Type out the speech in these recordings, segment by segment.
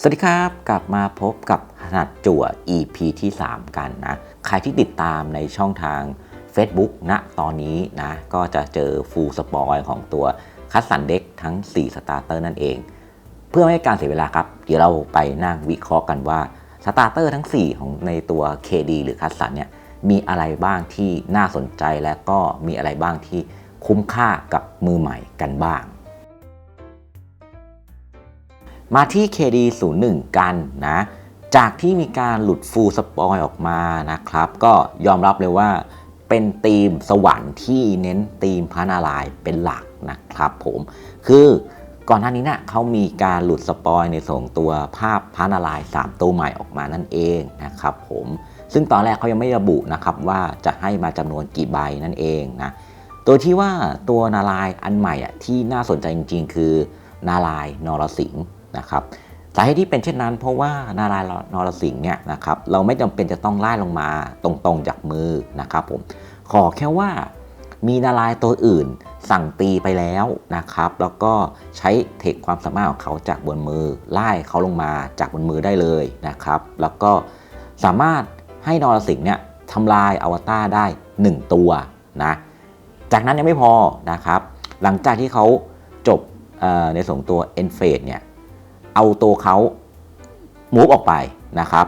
สวัสดีครับกลับมาพบกับขนาดจั่ว EP ที่ 3 กันนะ ใครที่ติดตามในช่องทาง Facebook ณตอนนี้นะ ก็จะเจอฟูลสปอยของตัวคัสสันเด็กทั้ง 4 สตาร์เตอร์นั่นเอง เพื่อไม่ให้การเสียเวลาครับ เดี๋ยวเราไปนั่งวิเคราะห์กันว่าสตาร์เตอร์ทั้ง 4 ของในตัว KD หรือคัสสันเนี่ยมีอะไรบ้างที่น่าสนใจและก็มีอะไรบ้างที่คุ้มค่ากับมือใหม่กันบ้าง มาที่ KD 0 1 กันนะ จากที่มีการหลุดฟูลสปอยออกมานะครับ ก็ยอมรับเลยว่าเป็นธีมสวรรค์ที่เน้นธีมพระนารายณ์เป็นหลักนะครับผมคือก่อนหน้านี้นะ่ะเขามีการหลุดสปอยในส่งตัวภาพพระนารายณ์3ตัวใหม่ออกมานั่นเองนะครับผมซึ่งตอนแรกเขายังไม่ระบุนะครับว่าจะให้มาจำนวนกี่ใบนั่นเองนะตัวที่ว่าตัวนารายณ์อันใหม่อะที่น่าสนใจจริงๆ คือนารายณ์นรสิงห์ นะครับสาเหตุที่เป็นเช่นนั้น เพราะว่านารายนรสิงห์เนี่ยนะครับเราไม่จำเป็นจะต้องไล่ลงมาตรงๆจากมือนะครับผมขอแค่ว่ามีนารายตัวอื่นสั่งตีไปแล้วนะครับ แล้วก็ใช้เทคความสามารถของเขาจากบนมือไล่เขาลงมาจากบนมือได้เลยนะครับ แล้วก็สามารถให้นรสิงห์เนี่ยทำลายอวตารได้ 1 ตัวนะจากนั้นยังไม่พอนะครับ หลังจากที่เขาจบในส่งตัว e n f a d e เนี่ย เอาตัวเขามูฟออกไปนะครับ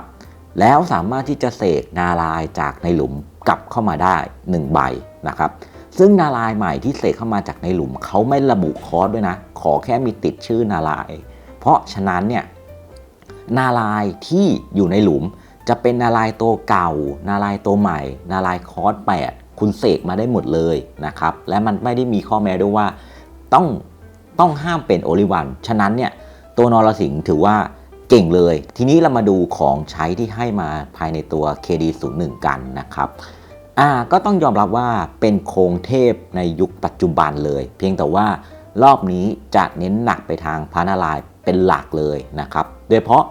แล้วสามารถที่จะเสกนาลายจากในหลุมกลับเข้ามาได้ 1 ใบนะครับ ซึ่งนาลายใหม่ที่เสกเข้ามาจากในหลุมเขาไม่ระบุคอร์สด้วยนะ ขอแค่มีติดชื่อนาลาย เพราะฉะนั้นเนี่ยนาลายที่อยู่ในหลุมจะเป็นนาลายตัวเก่า นาลายตัวใหม่ นาลายคอร์ส8คุณเสกมาได้หมดเลยนะครับ และมันไม่ได้มีข้อแม้ด้วยว่าต้องต้องห้ามเป็นโอลิวัน ฉะนั้นเนี่ย ตัวนรสิงห์ถือว่าเก่งเลย ทีนี้เรามาดูของใช้ที่ให้มาภายในตัว KD01 กันนะครับอ่าก็ต้องยอมรับว่าเป็นโครงเทพในยุคปัจจุบันเลย เพียงแต่ว่ารอบนี้จะเน้นหนักไปทางพานารายเป็นหลักเลยนะครับ โดยเฉพาะ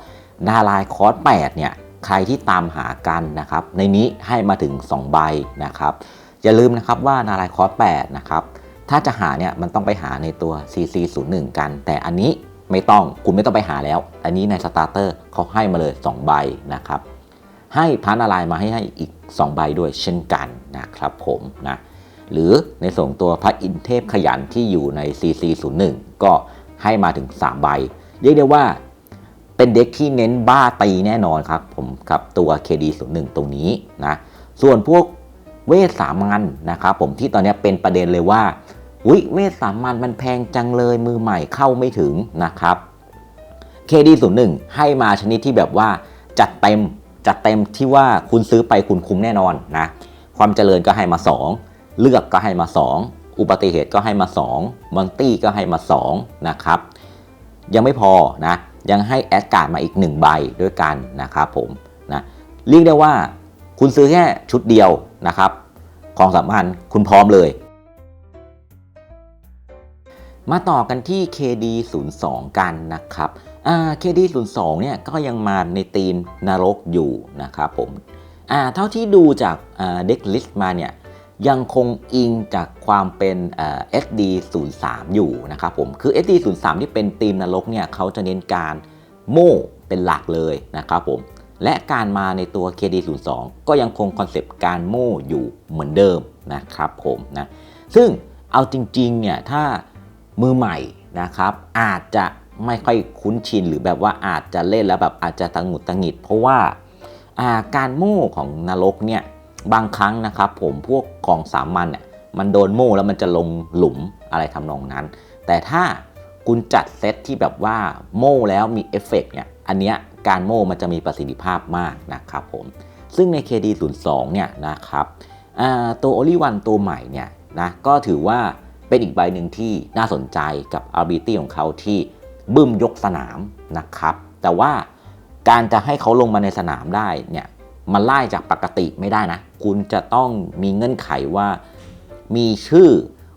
นารายคอร์ส8เนี่ยใครที่ตามหากันนะครับ ในนี้ให้มาถึง 2 ใบนะครับ อย่าลืมนะครับว่านารายคอร์ส8นะครับถ้าจะหาเนี่ยมันต้องไปหาในตัว CC01 กัน แต่อันนี้ ไม่ต้องคุณไม่ต้องไปหาแล้ว อันนี้ในสตาร์เตอร์เขาให้มาเลย 2 ใบนะครับ ให้พันอะไรมาให้ให้อีก 2 ใบด้วยเช่นกันนะครับผมนะหรือในส่งตัวพระอินเทพขยันที่อยู่ใน CC01 ก็ให้มาถึง 3 ใบ เรียกได้ว่าเป็นเด็กที่เน้นบ้าตีแน่นอนครับ ผมครับตัว KD01 ตรงนี้นะส่วนพวกเวทสามัญนนะครับผมที่ตอนนี้เป็นประเด็นเลยว่า อุ้ยเวทสามัญมันแพงจังเลยมือใหม่เข้าไม่ถึงนะครับ KD01 ให้มาชนิดที่แบบว่าจัดเต็มจัดเต็มที่ว่าคุณซื้อไปคุณคุ้มแน่นอนนะความเจริญก็ให้มา 2 เลือกก็ให้มา 2 อุบัติเหตุก็ให้มา 2 มอนตี้ก็ให้มา2นะครับยังไม่พอนะยังให้แอดการ์ดมาอีก 1 ใบด้วยกันนะครับผมนะเรียกได้ว่าคุณซื้อแค่ชุดเดียวนะครับ ของสำคัญคุณพร้อมเลย มาต่อกันที่ KD02 กันนะครับ KD02 เนี่ยก็ยังมาในธีมนรกอยู่นะครับผมเท่าที่ดูจากเด็กลิสต์มาเนี่ยยังคงอิงจากความเป็น SD03 อยู่นะครับผม คือ SD03 ที่เป็นธีมนรกเนี่ยเขาจะเน้นการโม่เป็นหลักเลยนะครับผม และการมาในตัว KD02 ก็ยังคงคอนเซปต์การโม่อยู่เหมือนเดิมนะครับผมนะ ซึ่งเอาจริงๆเนี่ยถ้า มือใหม่นะครับ อาจจะไม่ค่อยคุ้นชินหรือแบบว่าอาจจะเล่นแล้วแบบอาจจะตังหงุดตังหิด เพราะว่าาการโม่ของนรกเนี่ยบางครั้งนะครับผมพวกกองสามัญเนี่ยมันโดนโม่แล้วมันจะลงหลุมอะไรทำนองนั้น แต่ถ้าคุณจัดเซตที่แบบว่าโม่แล้วมีเอฟเฟกเนี่ยอันเนี้ยการโม่มันจะมีประสิทธิภาพมากนะครับผมซึ่งใน KD02 เนี่ยนะครับตัวโอลิวันตัวใหม่เนี่ยนะก็ถือว่า เป็นอีกใบหนึ่งที่น่าสนใจกับ ability ของเขาที่บึ้มยกสนามนะครับ แต่ว่าการจะให้เขาลงมาในสนามได้เนี่ยมันไล่จากปกติไม่ได้นะ คุณจะต้องมีเงื่อนไขว่ามีชื่อ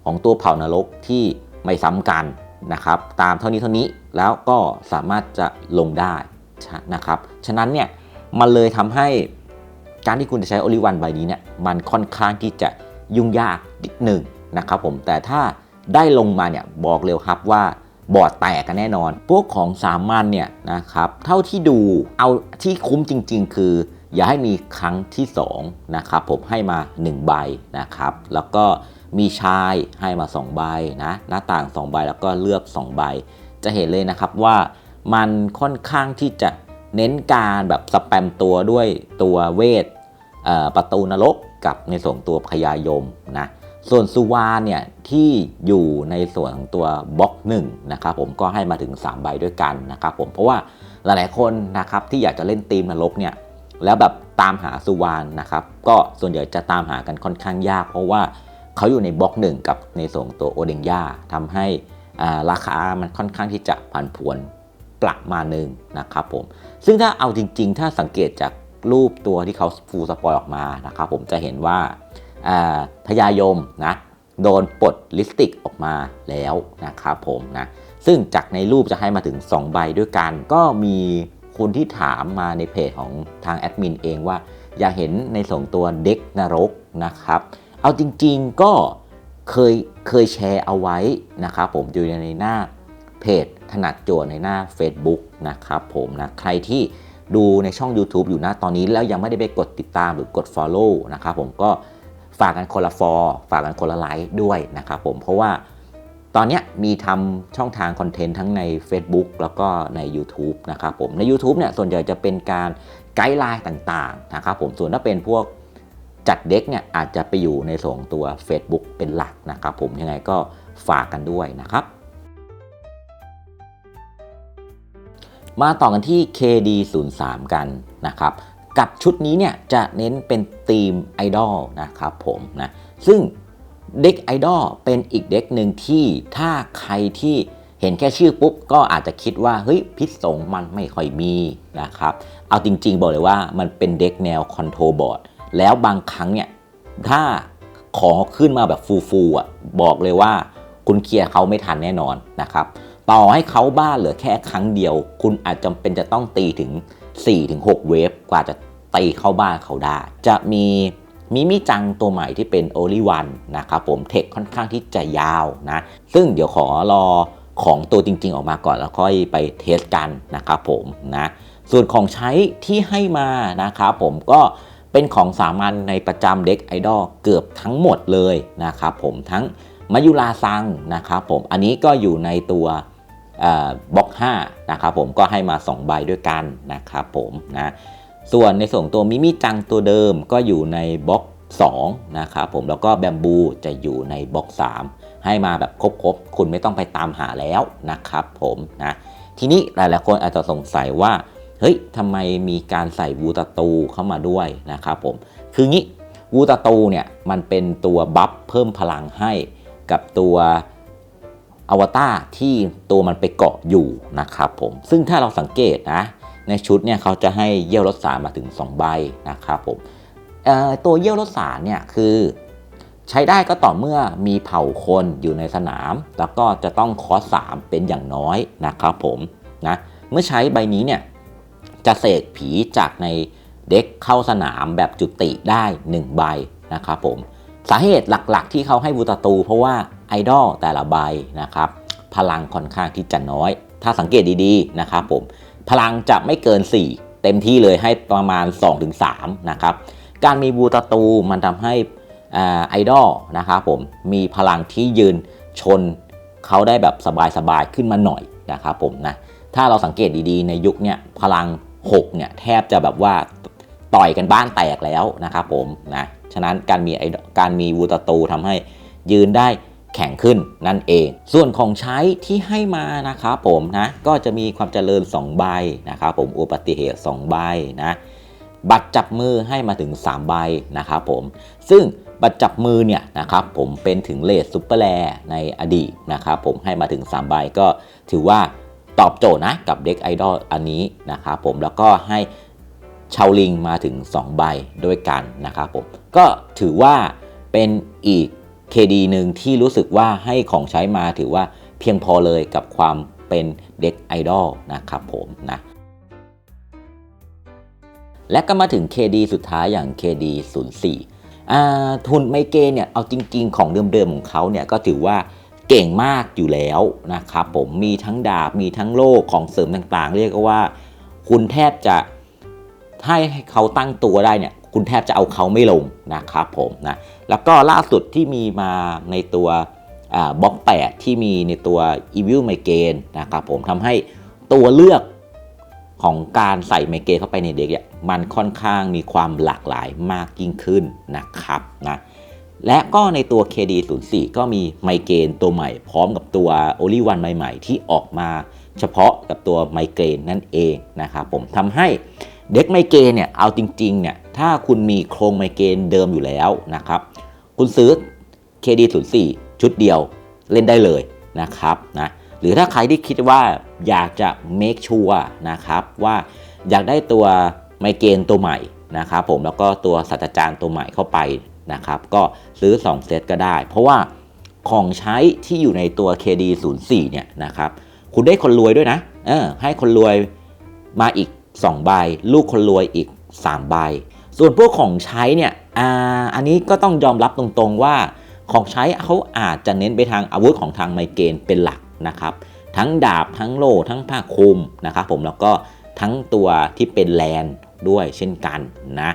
ของตัวเผ่านรกที่ไม่ซ้ำกันนะครับ ตามเท่านี้เท่านี้แล้วก็สามารถจะลงได้นะครับ ฉะนั้นเนี่ยมันเลยทำให้การที่คุณจะใช้โอลิวันใบนี้เนี่ยมันค่อนข้างที่จะยุ่งยากนิดหนึ่ง นะครับผมแต่ถ้าได้ลงมาเนี่ยบอกเร็วครับว่าบอร์ดแตกกันแน่นอน พวกของสามัญเนี่ยนะครับเท่าที่ดูเอาที่คุ้มจริง ๆ คือ อย่าให้มีครั้งที่2นะครับผมให้มา 1 ใบนะครับแล้วก็มีชายให้มา 2 ใบนะหน้าต่าง 2 ใบแล้วก็เลือก 2 ใบ จะเห็นเลยนะครับว่ามันค่อนข้างที่จะเน้นการแบบสแปมตัวด้วยตัวเวทประตูนรกกับในส่วนของตัวพญายมนะ ส่วนสุวาเนี่ยที่อยู่ในส่วนของตัวบล็อกหนึ่งนะครับผมก็ให้มาถึง 3 ใบด้วยกันนะครับผมเพราะว่าหลายๆคนนะครับที่อยากจะเล่นทีมนรกเนี่ยแล้วแบบตามหาสุวานนะครับก็ส่วนใหญ่จะตามหากันค่อนข้างยาก เพราะว่าเขาอยู่ในบล็อกหนึ่งกับในส่วนตัวโอเดงย่าทำให้อ่าราคามันค่อนข้างที่จะผันผวนประมาณหนึ่งนะครับผมซึ่งถ้าเอาจริง ๆ ถ้าสังเกตจากรูปตัวที่เขาฟูลสปอยออกมานะครับผมจะเห็นว่า พญายมนะโดนปลดลิสติกออกมาแล้วนะครับผมนะซึ่งจากในรูปจะให้มาถึง 2 ใบด้วยกัน ก็มีคนที่ถามมาในเพจของทางแอดมินเองว่า อยากเห็นในส่งตัวเด็กนรกนะครับ เอาจริงๆก็เคยเคยแชร์เอาไว้นะครับผมอยู่ในหน้าเพจถนัดโจทย์ในหน้า Facebook นะครับผมนะใครที่ดูในช่อง YouTube อยู่นะตอนนี้แล้วยังไม่ได้ไปกดติดตามหรือกด Follow นะครับผมก็ ฝากกันคนละฟอร์ฝากกันคนละไลค์ด้วยนะครับผมเพราะว่าตอนนี้มีทำช่องทางคอนเทนต์ทั้งใน Facebook แล้วก็ใน YouTube นะครับผมใน u t u b e เนี่ยส่วนใหญ่จะเป็นการไกด์ไลน์ต่างๆนะครับผมส่วนถ้าเป็นพวกจัดเด็กเนี่ยอาจจะไปอยู่ในส่วนของตัว Facebook เป็นหลักนะครับผมยังไงก็ฝากกันด้วยนะครับ มาต่อกันที่ KD03 กันนะครับ กับชุดนี้เนี่ยจะเน้นเป็นธีมไอดอลนะครับผมนะซึ่งเด็กไอดอลเป็นอีกเด็กหนึ่งที่ถ้าใครที่เห็นแค่ชื่อปุ๊บก็อาจจะคิดว่าเฮ้ยพิษสงมันไม่ค่อยมีนะครับเอาจริง ๆ บอกเลยว่ามันเป็นเด็กแนวคอนโทรบอร์ดแล้วบางครั้งเนี่ยถ้าของขึ้นมาแบบฟูๆอะบอกเลยว่าคุณเคลียร์เขาไม่ทันแน่นอนนะครับต่อให้เขาบ้าเหลือแค่ครั้งเดียว คุณอาจจำเป็นจะต้องตีถึง 4-6 เวฟกว่าจะตีเข้าบ้านเขาได้ จะมีมิมิจังตัวใหม่ที่เป็น o l y One นนะครับผมเทคค่อนข้างที่จะยาวนะ ซึ่งเดี๋ยวขอรอของตัวจริง ๆ ออกมาก่อนแล้วค่อยไปเทสกันนะครับผมนะส่วนของใช้ที่ให้มานะครับผมก็เป็นของสามัญในประจำเด็กไอดอลเกือบทั้งหมดเลยนะครับผมทั้งมายุราซังนะครับผมอันนี้ก็อยู่ในตัว บล็อก5นะครับผมก็ให้มา 2 ใบด้วยกันนะครับผมนะส่วนในส่วนตัวมิมิจังตัวเดิมก็อยู่ในบล็อก2นะครับผมแล้วก็แบมบูจะอยู่ในบล็อก 3 ให้มาแบบครบๆ คุณไม่ต้องไปตามหาแล้วนะครับผมนะทีนี้หลายๆคนอาจจะสงสัยว่าเฮ้ยทำไมมีการใส่วูตาตูเข้ามาด้วยนะครับผมคืองี้วูตาตูเนี่ยมันเป็นตัวบัฟเพิ่มพลังให้กับตัว อวตารที่ตัวมันไปเกาะอยู่นะครับผมซึ่งถ้าเราสังเกตนะในชุดเนี่ยเขาจะให้เยี่ยวรถสารมาถึง 2 ใบนะครับผมตัวเยี่ยวรถสารเนี่ยคือใช้ได้ก็ต่อเมื่อมีเผ่าคนอยู่ในสนาม แล้วก็จะต้องคอสสามเป็นอย่างน้อยนะครับผมนะเมื่อใช้ใบนี้เนี่ยจะเสกผีจากในเด็กเข้าสนามแบบจุติได้ 1 ใบนะครับผมสาเหตุหลักๆ ที่เขาให้บูตาตู เพราะว่า ไอดอลแต่ละใบนะครับพลังค่อนข้างที่จะน้อย ถ้าสังเกตดีๆนะครับผมพลังจะไม่เกิน 4 เต็มที่เลยให้ประมาณ 2-3นะครับการมีบูตาตูมันทำให้ไอดอลนะครับผมมีพลังที่ยืนชนเขาได้แบบสบายๆขึ้นมาหน่อยนะครับผมนะถ้าเราสังเกตดีๆในยุคเนี้ยพลัง6เนี่ยแทบจะแบบว่าต่อยกันบ้านแตกแล้วนะครับผมนะฉะนั้นการมีไอการมีวูตาตูทำให้ยืนได้ แข็งขึ้นนั่นเอง ส่วนของใช้ที่ให้มานะครับผมนะก็จะมีความเจริญ 2 ใบนะครับผมอุบัติเหตุ 2 ใบนะบัตรจับมือให้มาถึง 3 ใบนะครับผม ซึ่งบัตรจับมือเนี่ยนะครับผมเป็นถึงเลสซูเปอร์แลในอดีตนะครับผมให้มาถึง 3 ใบก็ถือว่าตอบโจทย์นะกับเด็กไอดอลอันนี้นะครับผมแล้วก็ให้ชาวลิงมาถึง 2 ใบด้วยกันนะครับผม ก็ถือว่าเป็นอีก KD หนึ่งที่รู้สึกว่าให้ของใช้มาถือว่าเพียงพอเลยกับความเป็นเด็กไอดอลนะครับผมนะและก็มาถึง KD สุดท้ายอย่าง KD 04อ่าทุนไมเกเนี่ยเอาจริง ๆ ของเดิมๆของเขาเนี่ยก็ถือว่าเก่งมากอยู่แล้วนะครับผมมีทั้งดาบมีทั้งโล่ของเสริมต่างๆ เรียกว่า คุณแทบจะให้เขาตั้งตัวได้เนี่ย คุณแทบจะเอาเขาไม่ลงนะครับผมนะแล้วก็ล่าสุดที่มีมาในตัวบล็อก 8 ที่มีในตัว Evil m i g a n นะครับผมทำให้ตัวเลือกของการใส่ไมเกรนเข้าไปในเด็กเนี่ยมันค่อนข้างมีความหลากหลายมากยิ่งขึ้นนะครับนะและก็ในตัว KD04 ก็มีไมเกรนตัวใหม่พร้อมกับตัว o l y One ใหม่ ๆ ที่ออกมาเฉพาะกับตัวไมเกรนนั่นเองนะครับผมทำให้ เด็กไมเกรนเนี่ยเอาจริงๆเนี่ยถ้าคุณมีโครงไมเกรนเดิมอยู่แล้วนะครับ คุณซื้อ KD04 ชุดเดียวเล่นได้เลยนะครับนะหรือถ้าใครที่คิดว่าอยากจะ make sure นะครับว่าอยากได้ตัวไมเกรนตัวใหม่นะครับผมแล้วก็ตัวสัตจารย์ตัวใหม่เข้าไปนะครับก็ซื้อ 2 เซตก็ได้ เพราะว่าของใช้ที่อยู่ในตัว KD04 เนี่ยนะครับคุณได้คนรวยด้วยนะเออให้คนรวยมาอีก 2 ใบ ลูกคนรวยอีก 3 ใบ ส่วนพวกของใช้เนี่ยอ่าอันนี้ก็ต้องยอมรับตรงๆว่า ของใช้เขาอาจจะเน้นไปทางอาวุธของทางไมเกรนเป็นหลักนะครับทั้งดาบทั้งโล่ทั้งผ้าคลุมนะครับผมแล้วก็ทั้งตัวที่เป็นแลนด้วยเช่นกันนะ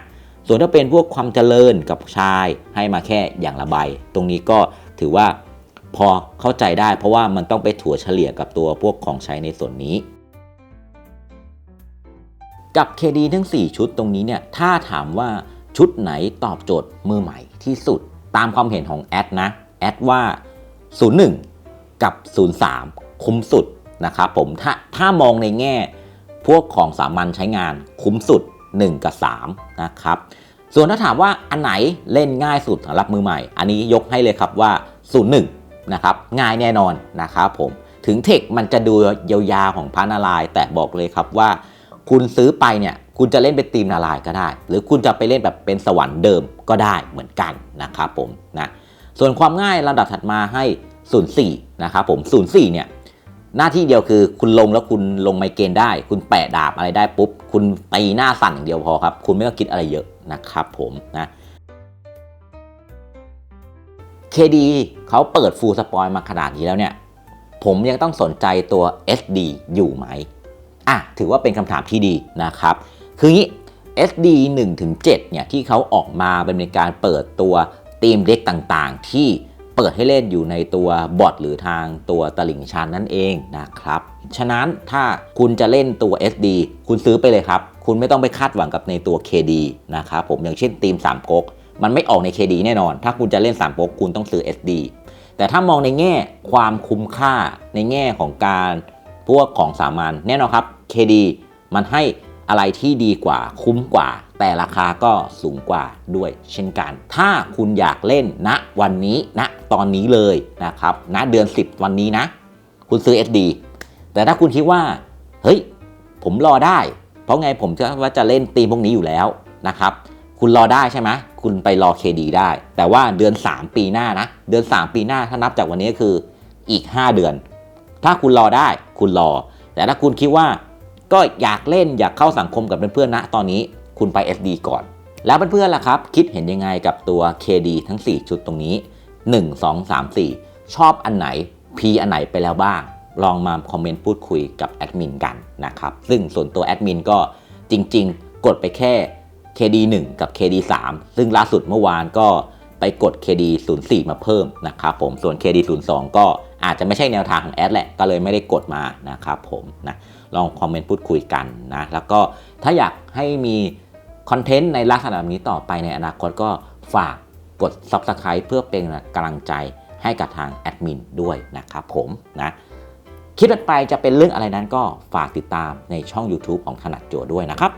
ส่วนถ้าเป็นพวกความเจริญกับชายให้มาแค่อย่างละใบ ตรงนี้ก็ถือว่าพอเข้าใจได้เพราะว่ามันต้องไปถั่วเฉลี่ยกับตัวพวกของใช้ในส่วนนี้ กับ KD ทั้ง 4 ชุดตรงนี้เนี่ยถ้าถามว่าชุดไหนตอบโจทย์มือใหม่ที่สุด ตามความเห็นของแอดนะแอดว่า 01 กับ 03 คุ้มสุดนะครับผมถ้าถ้ามองในแง่พวกของสามัญใช้งานคุ้มสุด 1 กับ 3 นะครับ ส่วนถ้าถามว่าอันไหนเล่นง่ายสุดสำหรับมือใหม่ อันนี้ยกให้เลยครับว่า 01 นะครับ ง่ายแน่นอนนะครับผมถึงเทคมันจะดูยาวๆของพระนาราย แต่บอกเลยครับว่า คุณซื้อไปเนี่ยคุณจะเล่นเป็นทีมนารายก็ได้ หรือคุณจะไปเล่นแบบเป็นสวรรค์เดิมก็ได้เหมือนกันนะครับผมนะส่วนความง่ายลำดับถัดมาให้ 04นะครับผม 04เนี่ยหน้าที่เดียวคือคุณลงแล้วคุณลงไมเกรนได้ คุณแปะดาบอะไรได้ปุ๊บ คุณตีหน้าสั่นอย่างเดียวพอครับ คุณไม่ต้องคิดอะไรเยอะนะครับผมนะ KD เขาเปิดฟูลสปอยมาขนาดนี้แล้วเนี่ย ผมยังต้องสนใจตัว SD อยู่ไหม อะถือว่าเป็นคำถามที่ดีนะครับ คืองี้ SD 1-7เนี่ยที่เขาออกมาเป็นการเปิดตัวทีมเด็กต่างๆ ที่เปิดให้เล่นอยู่ในตัวบอทหรือทางตัวตลิ่งชันนั่นเองนะครับ ฉะนั้นถ้าคุณจะเล่นตัว SD คุณซื้อไปเลยครับ คุณไม่ต้องไปคาดหวังกับในตัว KD นะครับผมอย่างเช่นทีม3ก๊กมันไม่ออกใน KD แน่นอน ถ้าคุณจะเล่น3ก๊กคุณต้องซื้อ SD แต่ถ้ามองในแง่ความคุ้มค่าในแง่ของการ พวกของสามัญแน่นอนครับ KD มันให้อะไรที่ดีกว่าคุ้มกว่า แต่ราคาก็สูงกว่าด้วยเช่นกัน ถ้าคุณอยากเล่นณนะวันนี้ณนะตอนนี้เลยนะครับณนะเดือน 10 วันนี้นะ คุณซื้อ SD แต่ถ้าคุณคิดว่า เฮ้ย ผมรอได้ เพราะไงผมจะว่าจะเล่นตีมพวกนี้อยู่แล้วนะครับ คุณรอได้ใช่ไหมคุณไปรอ KD ได้ แต่ว่าเดือน 3 ปีหน้านะ เดือน 3 ปีหน้าถ้านับจากวันนี้คืออีก 5 เดือน ถ้าคุณรอได้คุณรอ แต่ถ้าคุณคิดว่า ก็อยากเล่นอยากเข้าสังคมกับเพื่อนๆนะตอนนี้คุณไป SD ก่อน แล้วเพื่อนๆล่ะครับ คิดเห็นยังไงกับตัว KD ทั้ง 4 ชุดตรงนี้ 1 2 3 4 ชอบอันไหน P อันไหนไปแล้วบ้าง ลองมาคอมเมนต์พูดคุยกับแอดมินกันนะครับ ซึ่งส่วนตัวแอดมินก็จริง ๆ กดไปแค่ KD 1 กับ KD 3ซึ่งล่าสุดเมื่อวานก็ไปกด KD 04มาเพิ่มนะครับผมส่วน KD 02ก็ อาจจะไม่ใช่แนวทางของแอดแหละก็เลยไม่ได้กดมานะครับผมนะลองคอมเมนต์พูดคุยกันนะแล้วก็ถ้าอยากให้มีคอนเทนต์ในลักษณะแบบนี้ต่อไปในอนาคตก็ฝากกด Subscribe เพื่อเป็นกำลังใจให้กับทางแอดมินด้วยนะครับผมนะคลิปต่อไปจะเป็นเรื่องอะไรนั้นก็ฝากติดตามในช่อง YouTube ของถนัดโจด้วยนะครับ